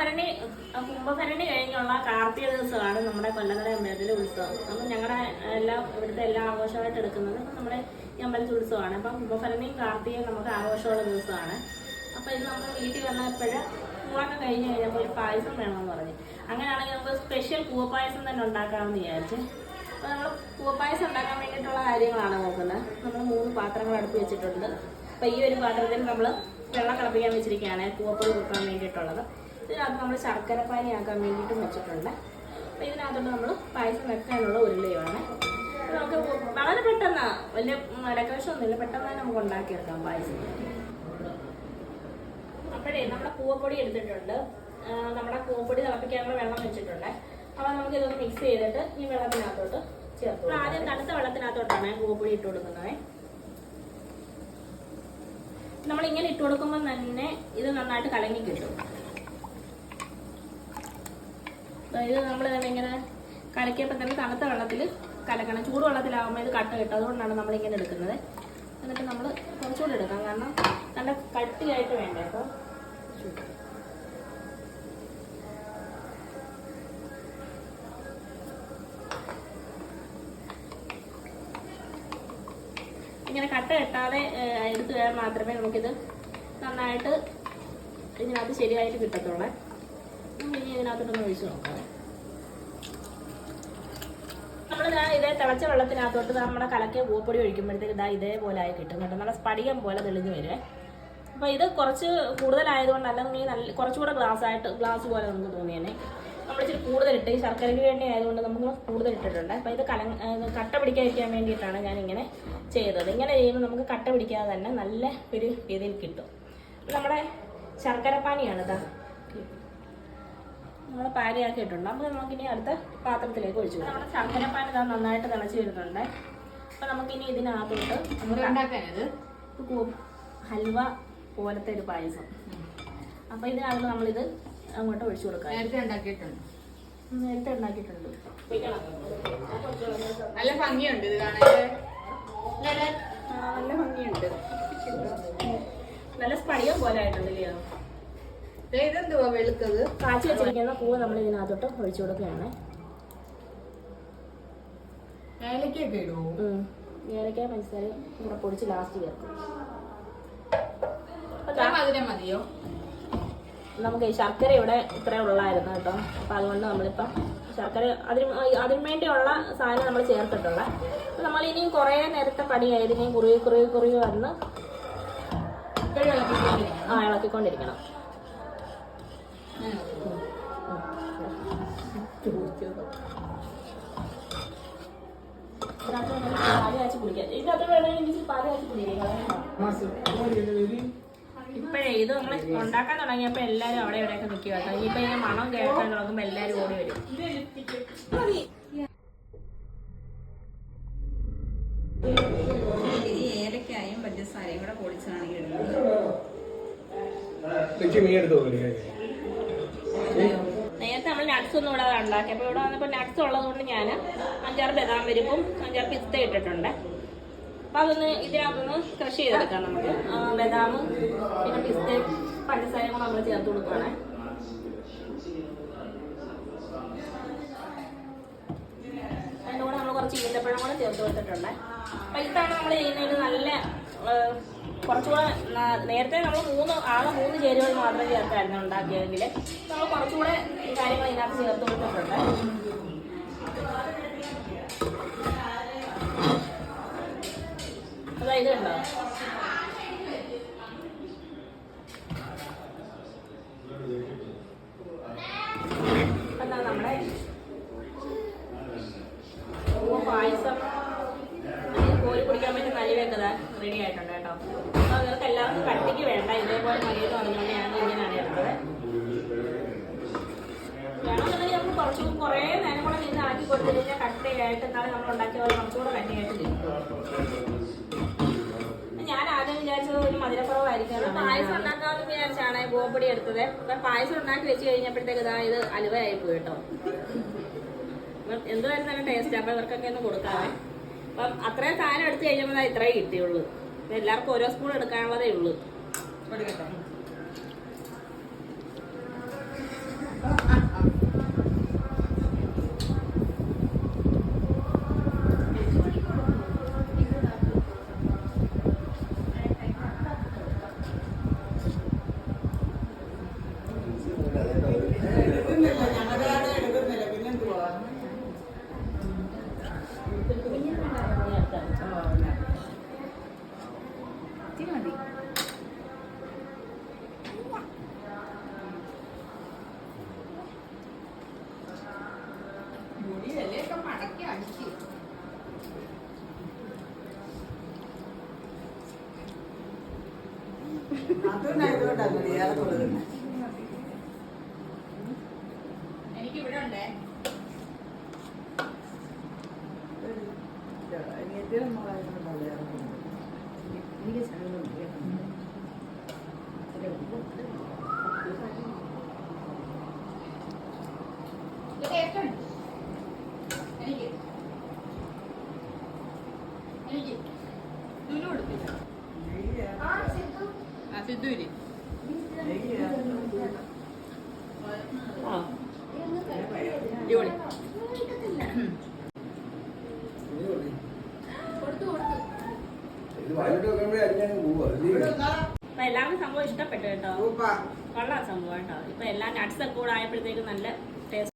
കുംഭഭരണി കുംഭഭരണി കഴിഞ്ഞുള്ള കാർത്തിക ദിവസമാണ് നമ്മുടെ കൊല്ലങ്കര അമ്പലത്തിലെ ഉത്സവം. അപ്പം ഞങ്ങളുടെ എല്ലാം ഇവിടുത്തെ എല്ലാ ആഘോഷമായിട്ട് എടുക്കുന്നത് നമ്മുടെ ഈ അമ്പലത്തിൽ ഉത്സവമാണ്. അപ്പം കുംഭഭരണിയും കാർത്തികയും നമുക്ക് ആഘോഷമുള്ള ദിവസമാണ്. അപ്പം ഇത് നമ്മൾ വീട്ടിൽ വന്നപ്പോൾ പൂവൊക്കെ കഴിഞ്ഞ് കഴിഞ്ഞപ്പോൾ ഒരു പായസം വേണമെന്ന് പറഞ്ഞു. അങ്ങനെയാണെങ്കിൽ നമുക്ക് സ്പെഷ്യൽ കൂവപ്പായസം തന്നെ ഉണ്ടാക്കാമെന്ന് വിചാരിച്ച്. അപ്പോൾ നമ്മൾ കൂവപ്പായസം ഉണ്ടാക്കാൻ വേണ്ടിയിട്ടുള്ള കാര്യങ്ങളാണ് നോക്കുന്നത്. നമ്മൾ മൂന്ന് പാത്രങ്ങൾ അടുപ്പ് വെച്ചിട്ടുണ്ട്. അപ്പോൾ ഈ ഒരു പാത്രത്തിൽ നമ്മൾ വെള്ളം തിളപ്പിക്കാൻ വെച്ചിരിക്കുകയാണ് കൂവപ്പൊടി കൊടുക്കാൻ വേണ്ടിയിട്ടുള്ളത്. ഇതിനകത്ത് നമ്മൾ ശർക്കരപ്പാനി ആക്കാൻ വേണ്ടിയിട്ടും വെച്ചിട്ടുണ്ട്. അപ്പോൾ ഇതിനകത്തോട്ട് നമ്മൾ പായസം വെക്കാനുള്ള ഉരുളിയാണ് നമുക്ക് വളരെ പെട്ടെന്ന് വലിയ ഡെക്കറേഷൻ ഒന്നുമില്ല പെട്ടെന്ന് തന്നെ നമുക്ക് ഉണ്ടാക്കിയെടുക്കാം പായസം. അപ്പോഴേ നമ്മുടെ കൂവപ്പൊടി എടുത്തിട്ടുണ്ട്. നമ്മുടെ കൂവപ്പൊടി തിളപ്പിക്കാനുള്ള വെള്ളം വെച്ചിട്ടുണ്ട്. അപ്പോൾ നമുക്ക് ഇതൊന്ന് മിക്സ് ചെയ്തിട്ട് ഈ വെള്ളത്തിനകത്തോട്ട് ചേർത്ത്. ആദ്യം തണുത്ത വെള്ളത്തിനകത്തോട്ടാണ് കൂവപ്പൊടി ഇട്ട് കൊടുക്കുന്നത്. നമ്മൾ ഇങ്ങനെ ഇട്ട് കൊടുക്കുമ്പോൾ തന്നെ ഇത് നന്നായിട്ട് കലങ്ങി കിട്ടും ഇത് നമ്മൾ ഇങ്ങനെ കലക്കിയപ്പോൾ തന്നെ തണുത്ത വെള്ളത്തിൽ കലക്കണം. ചൂട് വെള്ളത്തിലാകുമ്പോൾ ഇത് കട്ട കിട്ടും. അതുകൊണ്ടാണ് നമ്മളിങ്ങനെ എടുക്കുന്നത്. എന്നിട്ട് നമ്മൾ കുറച്ചുകൂടി എടുക്കാം. കാരണം നല്ല കട്ടിയായിട്ട് വേണ്ട കേട്ടോ ഇങ്ങനെ കട്ട കെട്ടാതെ എടുത്തു കഴിഞ്ഞാൽ മാത്രമേ നമുക്കിത് നന്നായിട്ട് ഇതിനകത്ത് ശരിയായിട്ട് കിട്ടത്തുള്ളൂ. ഇതിനകത്തോട്ടൊന്ന് ഒഴിച്ച് നോക്കാം നമ്മൾ ഇതാ തിളച്ച വെള്ളത്തിനകത്തോട്ട് നമ്മുടെ കലക്കിയ പൂപ്പൊടി ഒഴിക്കുമ്പോഴത്തേക്ക് ഇതാ ഇതേപോലെ ആയി കിട്ടും കേട്ടോ. നല്ല സ്പടികം പോലെ തെളിഞ്ഞു വരുമേ അപ്പോൾ ഇത് കുറച്ച് കൂടുതലായതുകൊണ്ട് അല്ലെങ്കിൽ നല്ല കുറച്ചുകൂടെ ഗ്ലാസ് ആയിട്ട് ഗ്ലാസ് പോലെ നമുക്ക് തോന്നിയേനെ. നമ്മൾ ഇച്ചിരി കൂടുതലിട്ട് ഈ ശർക്കരയ്ക്ക് വേണ്ടി ആയതുകൊണ്ട് നമുക്ക് കൂടുതൽ ഇട്ടിട്ടുണ്ട്. അപ്പോൾ ഇത് കല കട്ട പിടിക്കാതിരിക്കാൻ വേണ്ടിയിട്ടാണ് ഞാൻ ഇങ്ങനെ ചെയ്തത്. ഇങ്ങനെ ചെയ്യുമ്പോൾ നമുക്ക് കട്ട പിടിക്കാതെ തന്നെ നല്ല ഒരു രീതിയിൽ കിട്ടും. നമ്മുടെ ശർക്കരപ്പാനിയാണ് ഇതാ നമ്മൾ പാനിയാക്കിയിട്ടുണ്ട്. അപ്പോൾ നമുക്കിനി അടുത്ത പാത്രത്തിലേക്ക് ഒഴിച്ചു കൊടുക്കാം. നമ്മുടെ പാൻ ഇതാ നന്നായിട്ട് തിളച്ച് വരുന്നുണ്ട്. അപ്പോൾ നമുക്കിനി ഇതിനകത്തോട്ട് നമ്മൾ ഉണ്ടാക്കാനത് ഹൽവ പോലത്തെ ഒരു പായസം. അപ്പോൾ ഇതിനകത്ത് നമ്മളിത് അങ്ങോട്ട് ഒഴിച്ചു കൊടുക്കാം. നേരത്തെ ഉണ്ടാക്കിയിട്ടുണ്ട്. നേരത്തെ ഉണ്ടാക്കിയിട്ടുണ്ട്. നല്ല ഭംഗിയുണ്ട് ഇത് കാണാൻ. നല്ല ഭംഗിയുണ്ട്. നല്ല സ്പടികം പോലെ ആയിട്ടുണ്ട് ഇല്ലയോ ഇതെന്തുവാ വെളുത്തത്? കാച്ചി വെച്ചിരിക്കുന്ന പൂവ് നമ്മൾ ഇതിനകത്തോട്ട് ഒഴിച്ചു കൊടുക്കുകയാണ്. ഏലക്കൊക്കെ ഇടുവോ ഏലക്കായ പഞ്ചസാര കൂടെ പൊടിച്ച് ലാസ്റ്റ് ചേർക്കും. മധുരം മതിയോ? നമുക്ക് ഈ ശർക്കര ഇവിടെ ഇത്ര ഉള്ളായിരുന്നു കേട്ടോ. അപ്പം അതുകൊണ്ട് നമ്മളിപ്പം ശർക്കര അതിന് അതിന് വേണ്ടിയുള്ള സാധനം നമ്മൾ ചേർത്തിട്ടുള്ള. അപ്പം നമ്മൾ ഇനിയും കുറേ നേരത്തെ പണിയായി ഇതിനെയും കുറുകി കുറുകി കുറുകി വന്ന്. ആ ഇളക്കിക്കൊണ്ടിരിക്കണം. ഇപ്പോഴേ ഇത് നമ്മൾ ഉണ്ടാക്കാൻ തുടങ്ങിയപ്പോൾ എല്ലാവരും അവിടെ ഇവിടെയൊക്കെ നിൽക്കുക കേട്ടോ. ഇനിയിപ്പോൾ ഇതിന്റെ മണം കേൾക്കാൻ തുടങ്ങുമ്പോൾ എല്ലാവരും ഓടി വരും. ഏലക്കായും പഞ്ചസാരയും കൂടെ പൊടിച്ചാണ് ഇടുന്നത് ലക്ഷ്മി എടുത്തു പോലെ നേരത്തെ നമ്മൾ നട്ട്സ് ഒന്നും ഇവിടെ ഉണ്ടാക്കി. അപ്പോൾ ഇവിടെ വന്നപ്പോൾ നട്ട്സ് ഉള്ളതുകൊണ്ട് ഞാൻ അഞ്ചാറ് ബദാം വരുമ്പം അഞ്ചാറ് പിസ്ത ഇട്ടിട്ടുണ്ട്. അപ്പോൾ അതൊന്ന് ഇതിനകത്തൊന്ന് ക്രഷ് ചെയ്തെടുക്കാം നമുക്ക്. ബദാം പിന്നെ പിസ്തയും പഞ്ചസാരയും കൂടെ നമ്മൾ ചേർത്ത് കൊടുക്കുകയാണേ അതിന്റെ കൂടെ നമ്മൾ കുറച്ച് ഈന്തപ്പഴം കൂടെ ചേർത്ത് കൊടുത്തിട്ടുണ്ട്. അപ്പം ഇതാണ് നമ്മൾ ചെയ്യുന്നതിന് നല്ല കുറച്ചുകൂടെ നേരത്തെ നമ്മൾ മൂന്ന് ആകെ മൂന്ന് ചേരുവകൾ മാത്രം ചേർത്തായിരുന്നു ഉണ്ടാക്കിയതെങ്കിൽ നമ്മൾ കുറച്ചുകൂടെ കാര്യങ്ങൾ ഇതിനകത്ത് ചേർത്ത് കൊടുത്തിട്ടുണ്ട്. അതായത് ഉണ്ടോ പായസം. നലിവൊക്കെ റെഡി ആയിട്ടുണ്ട് കേട്ടോ. അപ്പോൾ നിങ്ങൾക്ക് എല്ലാവർക്കും കട്ടിക്ക് വേണ്ട. ഇതേപോലെ മതിയെന്ന് പറഞ്ഞുകൊണ്ട് ഞാൻ ഇങ്ങനെയാണ് എടുത്തത് വേണമെന്നുണ്ടെങ്കിൽ നമുക്ക് കുറച്ചും കുറേ നേരം കൂടെ നിന്ന് ആക്കി കൊടുത്തു കഴിഞ്ഞാൽ കട്ടയായിട്ട് എന്നാലും നമ്മൾ ഉണ്ടാക്കിയ പോലെ കുറച്ചുകൂടെ കട്ടിയായിട്ട് കിട്ടും ഞാൻ ആദ്യം വിചാരിച്ചത് ഒരു മധുരക്കുറവായിരിക്കും. പായസം ഉണ്ടാക്കാമെന്ന് വിചാരിച്ചാണ് ഗോപടി എടുത്തത്. അപ്പൊ പായസം ഉണ്ടാക്കി വെച്ച് കഴിഞ്ഞപ്പോഴത്തേക്ക് ഇതാ ഇത് അലുവയായി പോയി കേട്ടോ. അപ്പം എന്തുവായാലും ടേസ്റ്റ് അപ്പൊ ഇവർക്കൊക്കെ ഒന്ന് കൊടുക്കാവേ. അപ്പം അത്രയും സാധനം എടുത്തു കഴിഞ്ഞപ്പോൾ ഇത്രേ കിട്ടിയുള്ളൂ. എല്ലാവർക്കും ഓരോ സ്പൂൺ എടുക്കാനുള്ളതേ ഉള്ളൂ. മടക്കി കൊടുക്കുന്നത് എനിക്ക് ഇവിടെ ഉണ്ടേ എനിക്ക് സ്ഥലം ഇത് കേട്ടുണ്ട് എനിക്ക് എനിക്ക് നുനു കൊടുത്തില്ല ആ സിദ്ധുവിന് അടിപൊളി അപ്പൊ എല്ലാവർക്കും സംഭവം ഇഷ്ടപ്പെട്ടു കേട്ടോ. കൊള്ളാം സംഭവം കേട്ടോ. ഇപ്പൊ എല്ലാ നട്ട്സ് ഒക്കെ കൂടെ ആയപ്പോഴത്തേക്കും നല്ല